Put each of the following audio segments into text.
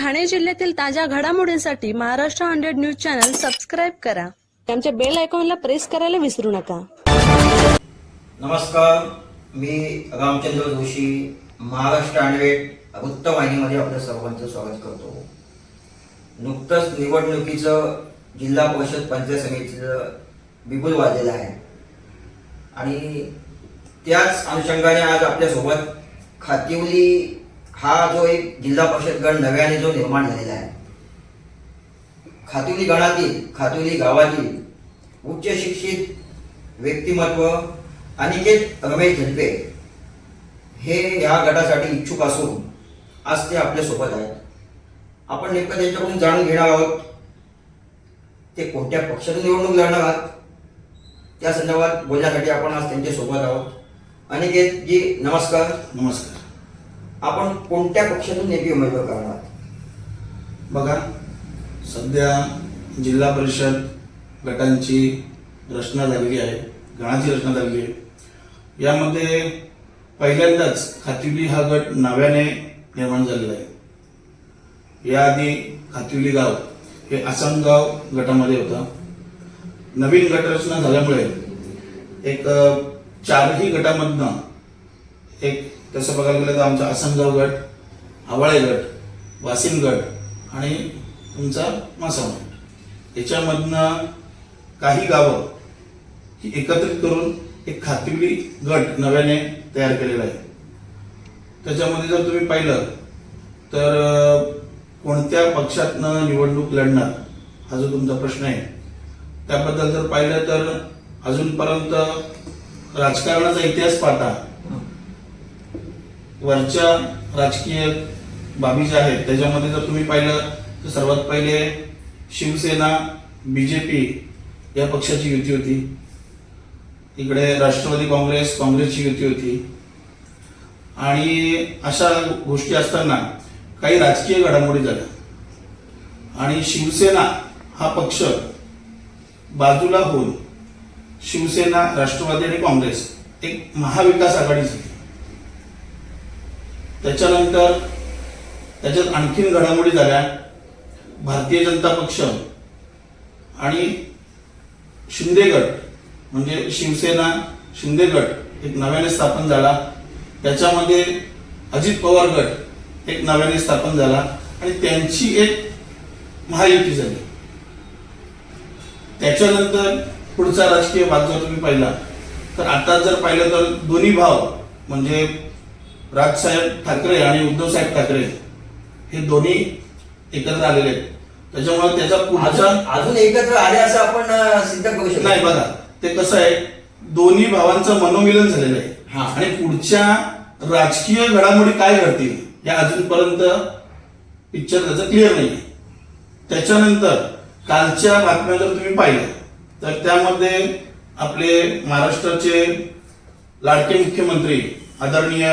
ठाणे जिल्ह्यातील ताज्या घडामोडींसाठी Maharashtra hundred news channel subscribe करा. आमच्या बेल आयकॉनला प्रेस करायला विसरू नका. नमस्कार मी रामचंद्र जोशी महाराष्ट्र हंड्रेड वृत्तवाहिनीमध्ये आपल्या सर्वांचं स्वागत करतो. नुकतंच निवडणुकीचं जिल्हा परिषद पंचायत समितीचं बिगुल वाजलेलं आहे. आणि त्याच अनुषंगाने आज आपल्यासोबत खातिवली हा जो एक जिल्हा परिषद गण नव्याने जो निर्माण झालेला आहे. खातुली गणातील खातुली गावातील उच्च शिक्षित व्यक्तिमत्व अनिकेत रमेश झलपे हे या गटासाठी इच्छुक असून आज ते आपल्यासोबत आहेत. आपण नेमकं त्यांच्याकडून जाणून घेणार आहोत. ते कोणत्या पक्षातून निवडणूक लढणार आहात? त्या संदर्भात बोलण्यासाठी आपण आज त्यांच्यासोबत आहोत. अनिकेत जी नमस्कार. नमस्कार. आपण कोणत्या पक्षातून नेमकी उमेदवार करणार? बघा सध्या जिल्हा परिषद गटांची रचना झालेली आहे गणाची रचना झालेली आहे. यामध्ये पहिल्यांदाच खातिवली हा गट नव्याने निर्माण झालेला आहे. याआधी खातिवली गाव हे आसामगाव गटामध्ये होतं. नवीन गटरचना झाल्यामुळे एक चारही गटामधनं एक तसं बघायला गेलं तर आमचा आसनगाव गट आवाळे गट वासिम गट आणि तुमचा मासाम गट याच्यामधनं काही गावं ही एकत्रित करून एक खातिवली गट नव्याने तयार केलेला आहे. त्याच्यामध्ये जर तुम्ही पाहिलं तर कोणत्या पक्षातनं निवडणूक लढणार हा जो तुमचा प्रश्न आहे त्याबद्दल जर पाहिलं तर अजूनपर्यंत राजकारणाचा इतिहास पाहता वरच्या राजकीय बाबी ज्या आहेत त्याच्यामध्ये जर तुम्ही पाहिलं तर सर्वात पहिले शिवसेना बीजेपी या पक्षाची युती होती. इकडे राष्ट्रवादी काँग्रेस काँग्रेसची युती होती. आणि अशा गोष्टी असताना काही राजकीय घडामोडी झाल्या. आणि शिवसेना हा पक्ष बाजूला होऊन शिवसेना राष्ट्रवादी आणि काँग्रेस एक महाविकास आघाडी झाली त्याच्यानंतर त्याच्यात आणखीन घडामोडी झाल्या. भारतीय जनता पक्ष आणि शिंदे गट म्हणजे शिवसेना शिंदे गट एक नव्याने स्थापन झाला. त्याच्यामध्ये अजित पवार गट एक नव्याने स्थापन झाला आणि त्यांची एक महायुती झाली. त्याच्यानंतर पुढचा राजकीय भाग जर तुम्ही पाहिला तर आता जर पाहिलं तर दोन्ही भाव म्हणजे राजसाहेब ठाकरे आणि उद्धवसाहेब ठाकरे हे दोन्ही एकत्र आलेले आहेत. त्याच्यामुळे त्याचा पुढचा अजून एकत्र आले असं आपण सिद्ध करू शकतो नाही बघा ते कसं आहे दोन्ही भावांचं मनोमिलन झालेलं आहे. हा. आणि पुढच्या राजकीय घडामोडी काय घडतील या अजूनपर्यंत पिक्चर त्याचं क्लिअर नाही त्याच्यानंतर कालच्या बातम्या जर तुम्ही पाहिल्या तर त्यामध्ये आपले महाराष्ट्राचे लाडके मुख्यमंत्री आदरणीय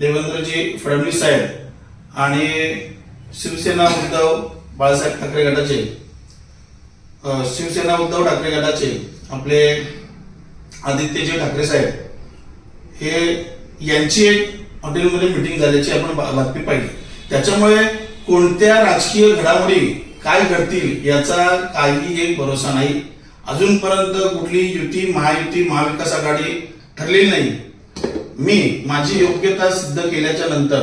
देवेंद्रजी फडणवीस साहेब आणि शिवसेना उद्धव बाळासाहेब ठाकरे गटाचे शिवसेना उद्धव ठाकरे गटाचे आपले आदित्यजी ठाकरे साहेब हे यांची एक हॉटेलमध्ये मिटिंग झाल्याची आपण बातमी पाहिली. त्याच्यामुळे कोणत्या राजकीय घडामोडी काय घडतील याचा काही एक भरोसा नाही. अजूनपर्यंत कुठली युती महायुती महाविकास आघाडी ठरलेली नाही. मी माझी योग्यता सिद्ध केल्याच्यानंतर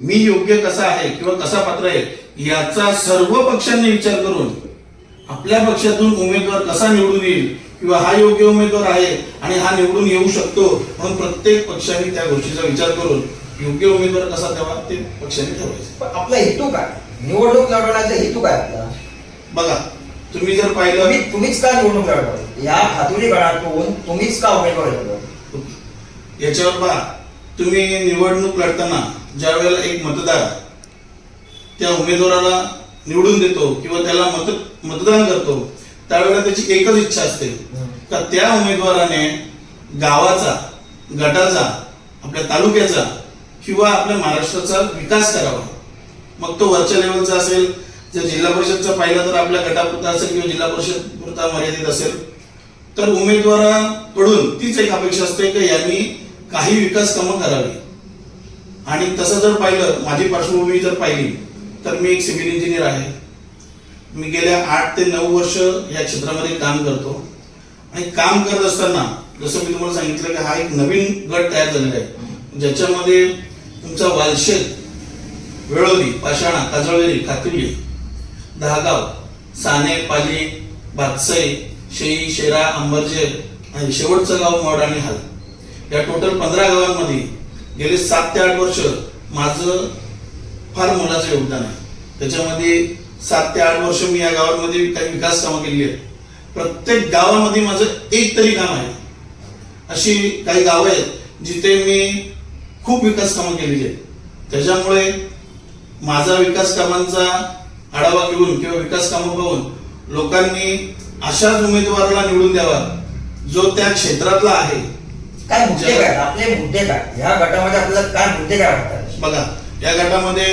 मी योग्य कसा आहे किंवा कसा पात्र आहे याचा सर्व पक्षांनी विचार करून आपल्या पक्षातून उमेदवार कसा निवडून येईल किंवा हा योग्य उमेदवार आहे आणि हा निवडून येऊ शकतो म्हणून प्रत्येक पक्षाने त्या गोष्टीचा विचार करून योग्य उमेदवार कसा तेव्हा ते पक्षाने ठरवायचे. पण आपला हेतू काय? निवडणूक लढवण्याचा हेतू काय आपला? बघा तुम्ही जर पाहिलं तुम्ही तुम्हीच का निवडणूक लढवणार या खातुली गणातून तुम्हीच का उमेदवार याच्यावर पहा. तुम्ही निवडणूक लढताना ज्या वेळेला एक मतदार त्या उमेदवाराला निवडून देतो किंवा त्याला मत मतदान करतो त्यावेळेला त्याची एकच इच्छा असते का त्या उमेदवाराने गावाचा गटाचा आपल्या तालुक्याचा किंवा आपल्या महाराष्ट्राचा विकास करावा. मग तो वरच्या लेवलचा असेल जर जिल्हा परिषदचा पाहिला तर आपल्या गटापुरता असेल किंवा जिल्हा परिषद पुरता मर्यादित असेल तर उमेदवाराकडून तीच एक अपेक्षा असते की यांनी काही विकास कामं करावी. आणि तसं जर पाहिलं माझी पार्श्वभूमी जर पाहिली तर मी एक सिव्हिल इंजिनियर आहे. मी गेल्या आठ ते नऊ वर्ष या क्षेत्रामध्ये काम करतो. आणि काम करत असताना जसं मी तुम्हाला सांगितलं की हा एक नवीन गट तयार झालेला आहे. ज्याच्यामध्ये तुमचा वालशेत वेळोली पाषाणा काजळवेरी कातिवली दहागाव साने पाली बादसई शेई शेरा अंबरजे आणि शेवटचं गाव मड आणि हाल. या टोटल पंधरा गावांमध्ये गेले सात ते आठ वर्ष माझं फार मोलाचं योगदान आहे. त्याच्यामध्ये सात ते आठ वर्ष मी या गावांमध्ये काही विकास कामं केली आहेत. प्रत्येक गावामध्ये माझं एक तरी काम आहे. अशी काही गावं आहेत जिथे मी खूप विकास कामं केलेली आहेत. त्याच्यामुळे माझा विकास कामांचा आढावा घेऊन किंवा विकास कामं पाहून लोकांनी अशाच उमेदवाराला निवडून द्यावा जो त्या क्षेत्रातला आहे काय मुद्दे काय? आपले मुद्दे काय? ह्या गटामध्ये आपल्याला काय मुद्दे काय वाटतात? बघा या गटामध्ये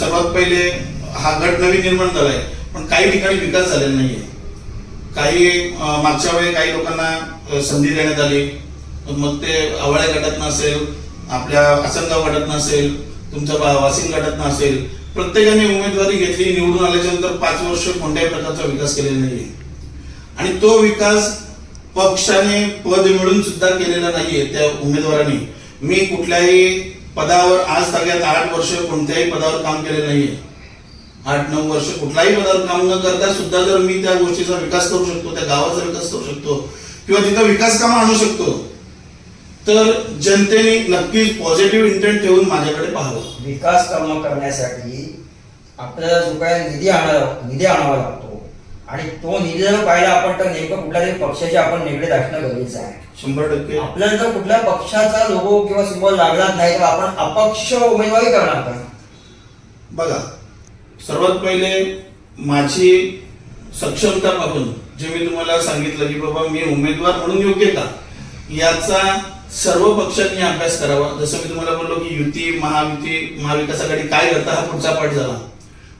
सर्वात पहिले हा गट नवीन निर्माण झालाय पण काही ठिकाणी विकास झालेला नाहीये. काही मागच्या वेळी काही लोकांना संधी देण्यात आली. मग ते आवळ्या गटात असेल आपल्या आसनगाव गटात असेल तुमच्या वासिंग गटात असेल प्रत्येकाने उमेदवारी घेतली निवडून आल्याच्यानंतर पाच वर्ष कोणत्याही प्रकारचा विकास केलेला नाहीये. आणि तो विकास पक्षाने पद मिळून सुद्धा केलेला नाहीये त्या उमेदवारांनी. मी कुठल्याही पदावर आज सगळ्यात आठ वर्ष कोणत्याही पदावर काम केले नाहीये. आठ नऊ वर्ष कुठलाही पदावर काम न करता सुद्धा जर मी त्या गोष्टीचा विकास करू शकतो त्या गावाचा विकास करू शकतो किंवा तिथं विकास काम आणू शकतो तर जनतेने नक्कीच पॉझिटिव्ह इंटेंट ठेवून माझ्याकडे पाहावं. विकास काम करण्यासाठी आपल्याला जो काय निधी आणावा निधी आणावा लागतो. आणि तो निधी जर पाहिला आपण तर नेमकं कुठल्या तरी पक्षाशी आपण निगडीत असणं गरजेचं आहे. शंभर टक्के. आपल्याला जर कुठल्या पक्षाचा लोगो किंवा सिंबल लागलाच नाही तर आपण अपक्ष उमेदवारी करणार का? बघा सर्वात पहिले माझी सक्षमता पाहून जे मी तुम्हाला सांगितलं की बाबा मी उमेदवार म्हणून योग्य का याचा सर्व पक्षांनी अभ्यास करावा. जसं मी तुम्हाला बोललो की युती महायुती महाविकास आघाडी काय करता हा पुढचा पाठ झाला.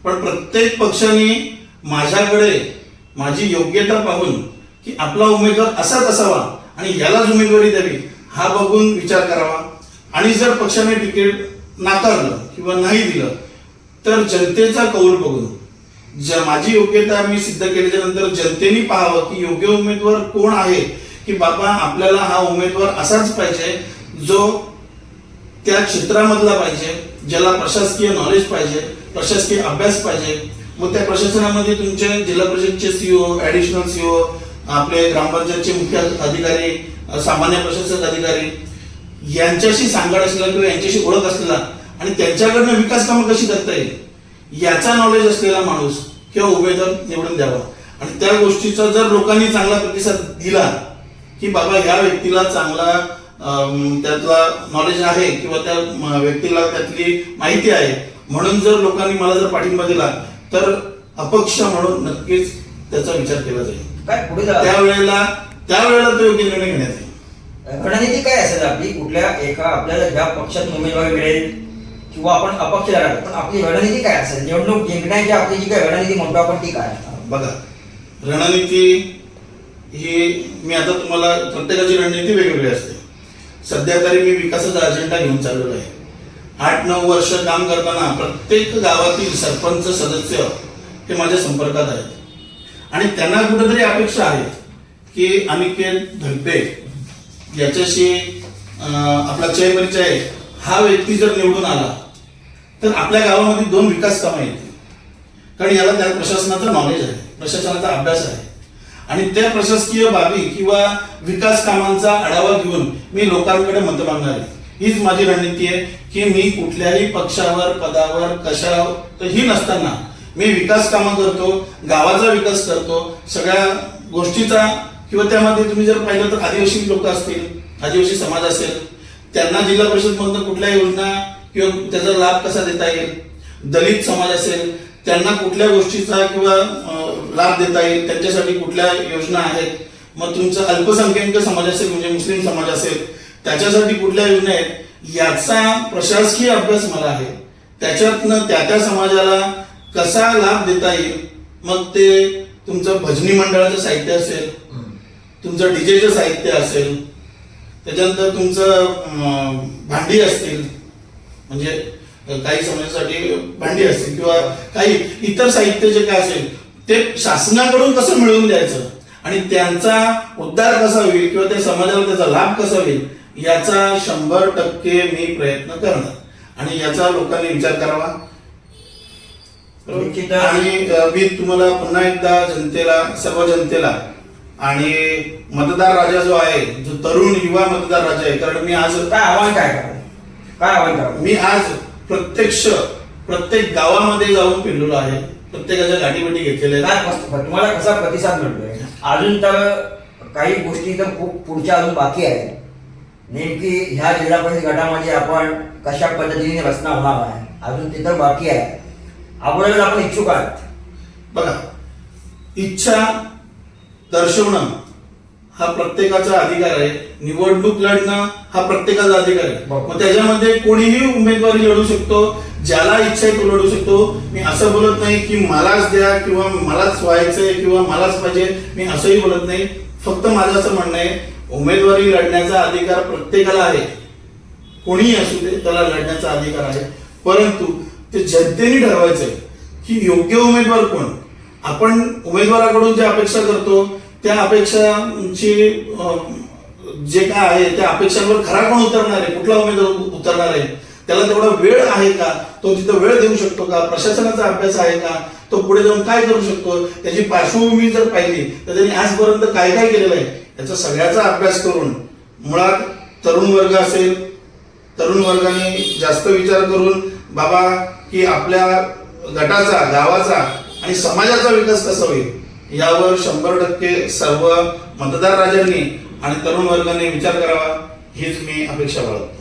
पण प्रत्येक पक्षाने माझ्याकडे माझी योग्यता पाहून की आपला उमेदवार असाच असावा आणि यालाच उमेदवारी द्यावी हा बघून विचार करावा. आणि जर पक्षाने तिकीट नाकारलं किंवा नाही दिलं तर जनतेचा कौल बघून. ज- माझी योग्यता मी सिद्ध केल्याच्यानंतर जनतेने पाहावं की योग्य उमेदवार कोण आहे की बाबा आपल्याला हा उमेदवार असाच पाहिजे जो त्या क्षेत्रामधला पाहिजे ज्याला प्रशासकीय नॉलेज पाहिजे प्रशासकीय अभ्यास पाहिजे मग त्या प्रशासनामध्ये तुमचे जिल्हा परिषदचे सीओ ऍडिशनल सीओ आपले ग्रामपंचायतचे मुख्य अधिकारी सामान्य प्रशासक अधिकारी यांच्याशी सांगड असलेला किंवा यांच्याशी ओळख असलेला आणि त्यांच्याकडनं विकास कामं कशी करता येईल याचा नॉलेज असलेला माणूस किंवा उमेदवार निवडून द्यावा. आणि त्या गोष्टीचा जर लोकांनी चांगला प्रतिसाद दिला की बाबा ह्या व्यक्तीला चांगला त्यातला नॉलेज आहे किंवा त्या व्यक्तीला त्यातली माहिती आहे म्हणून जर लोकांनी मला जर पाठिंबा दिला तर अपक्ष म्हणून नक्कीच त्याचा विचार केला जाईल. काय पुढे जा त्यावेळेला त्यावेळेला तो योग्य निर्णय घेण्यात येईल. रणनीती काय असेल आपली? कुठल्या एका आपल्याला ज्या पक्षात उमेदवारी मिळेल किंवा आपण अपक्ष राहणार पण आपली रणनीती काय असेल? निवडणूक जिंकण्याची आपली जी काय रणनीती म्हणतो आपण ती काय? बघा रणनीती ही मी आता तुम्हाला प्रत्येकाची रणनीती वेगवेगळी असते. सध्या तरी मी विकासाचा अजेंडा घेऊन चाललेलो आहे. आठ नऊ वर्ष काम करताना प्रत्येक गावातील सरपंच सदस्य हे माझ्या संपर्कात आहेत. आणि त्यांना कुठेतरी अपेक्षा आहे की अनिकेत धनपे याच्याशी आपला चय परिचय हा व्यक्ती जर निवडून आला तर आपल्या गावामध्ये दोन विकास कामं येतील. कारण याला त्या प्रशासनाचं नॉलेज आहे प्रशासनाचा अभ्यास आहे. आणि त्या प्रशासकीय बाबी किंवा विकास कामांचा आढावा घेऊन मी लोकांकडे मत मागणार आहे. हीच माझी रणनीती आहे की मी कुठल्याही पक्षावर पदावर कशातही नसताना मी विकास कामं करतो गावाचा विकास करतो सगळ्या गोष्टीचा किंवा त्यामध्ये तुम्ही जर पाहिलं तर आदिवासी लोक असतील आदिवासी समाज असेल त्यांना जिल्हा परिषद मधून कुठल्या योजना किंवा त्याचा लाभ कसा देता येईल? दलित समाज असेल त्यांना कुठल्या गोष्टीचा किंवा लाभ देता येईल? त्यांच्यासाठी कुठल्या योजना आहेत? मग तुमचा अल्पसंख्याक समाज असेल म्हणजे मुस्लिम समाज असेल त्याच्यासाठी कुठल्या योजना आहेत? याचा प्रशासकीय अभ्यास मला आहे. त्याच्यातनं त्या त्या समाजाला कसा लाभ देता येईल? मग ते तुमचं भजनी मंडळाचं साहित्य असेल तुमचं डीजेचं साहित्य असेल त्याच्यानंतर तुमचं भांडी असतील म्हणजे काही समजासाठी भांडी असतील किंवा काही इतर साहित्य जे काय असेल ते शासनाकडून कसं मिळवून द्यायचं? आणि त्यांचा उद्धार कसा होईल किंवा त्या समाजाला त्याचा लाभ कसा होईल? याचा शंभर टक्के मी प्रयत्न करणार. आणि याचा लोकांनी विचार करावा. आणि मी तुम्हाला पुन्हा एकदा जनतेला सर्व जनतेला आणि मतदार राजा जो आहे जो तरुण युवा मतदार राजा आहे कारण मी आज काय आव्हान काय? काय आव्हान मी आज प्रत्यक्ष प्रत्येक गावामध्ये जाऊन फिरलेलो आहे. प्रत्येकाच्या घेतलेल्या आहेत. काय मस्त- तुम्हाला कसा प्रतिसाद मिळतोय? अजून तर काही गोष्टी तर खूप पुढच्या अजून बाकी आहे नेमकी ह्या जिल्हा परिषद गटामध्ये आपण कशा पद्धतीने रचना होणार आहे? अजून ते तर बाकी आहे. अगोदरच आपण इच्छुक आहात. बघा इच्छा दर्शवणं हा प्रत्येकाचा अधिकार आहे. निवडणूक लढणं हा प्रत्येकाचा अधिकार आहे. मग त्याच्यामध्ये कोणीही उमेदवारी लढू शकतो ज्याला इच्छा आहे तो लढू शकतो. मी असं बोलत नाही की मलाच द्या किंवा मलाच व्हायचंय किंवा मलाच पाहिजे. मी असंही बोलत नाही. फक्त माझं असं म्हणणं आहे उमेदवारी लढण्याचा अधिकार प्रत्येकाला आहे. कोणीही असू दे त्याला लढण्याचा अधिकार आहे. परंतु ते जनतेने ठरवायचं की योग्य उमेदवार कोण? आपण उमेदवाराकडून जे अपेक्षा करतो त्या अपेक्षांची जे काय आहे त्या अपेक्षांवर खरा कोण उतरणार आहे? कुठला उमेदवार उतरणार आहे? त्याला तेवढा वेळ आहे का? तो तिथं वेळ देऊ शकतो का? प्रशासनाचा अभ्यास आहे का? तो पुढे जाऊन काय करू शकतो? त्याची पार्श्वभूमी जर पाहिली तर त्यांनी आजपर्यंत काय काय केलेलं आहे? याचा सगळ्याचा अभ्यास करून मुळात तरुण वर्ग असेल तरुण वर्गाने जास्त विचार करून बाबा की आपल्या गटाचा गावाचा आणि समाजाचा विकास कसा होईल? यावर शंभर टक्के सर्व मतदार राजांनी आणि तरुण वर्गाने विचार करावा हीच मी अपेक्षा बाळगतो.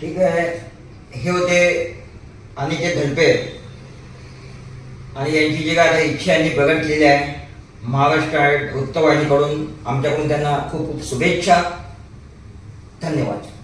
ठीक आहे. हे होते अनिकेत धडपे आणि यांची जी काय इच्छा यांनी प्रगट केलेली आहे महाराष्ट्र वृत्तवाहिनीकडून आमच्याकडून त्यांना खूप खूप शुभेच्छा. धन्यवाद.